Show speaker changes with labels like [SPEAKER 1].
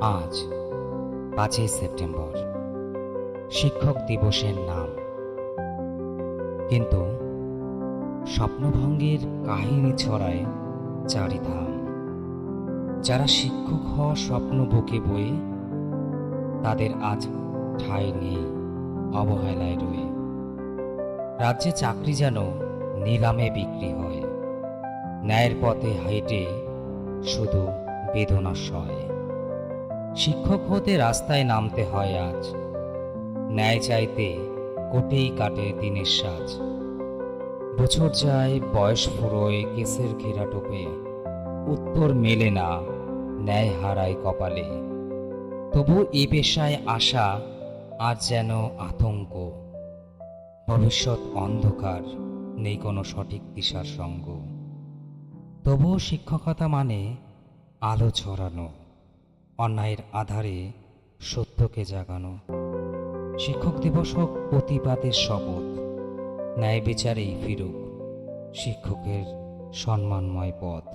[SPEAKER 1] আজ পাঁচই সেপ্টেম্বর। শিক্ষক দিবসের নাম। কিন্তু স্বপ্নভঙ্গের কাহিনী ছড়ায় চারিধাম যারা শিক্ষক হওয়ার স্বপ্ন বুকে বয়ে, তাদের আজ ঠাঁই নেই অবহেলায় রয়ে। রাজ্যে চাকরি যেন নিলামে বিক্রি হয়, ন্যায়ের পথে হাইটে শুধু বেদনা সয়। শিক্ষক হতে রাস্তায় নামতে হয় আজ। ন্যায় চাইতে কোটেই কাটে দিনের সাজ। বছর যায়, বয়স ফুরোয় কেসের ঘেরা টোপে। উত্তর মেলে না ন্যায় হারায় কপালে। তবু এ পেশায় আসা আর যেন আতঙ্ক। ভবিষ্যৎ অন্ধকার, নেই কোনো সঠিক দিশার সঙ্গ। তবুও শিক্ষকতা মানে আলো ছড়ানো। অন্যায়ের আধারে সত্যকে জাগানো। শিক্ষক দিবস হোক প্রতিবাদের শপথ, ন্যায় বিচারেই ফিরুক শিক্ষকের সম্মানময় পথ।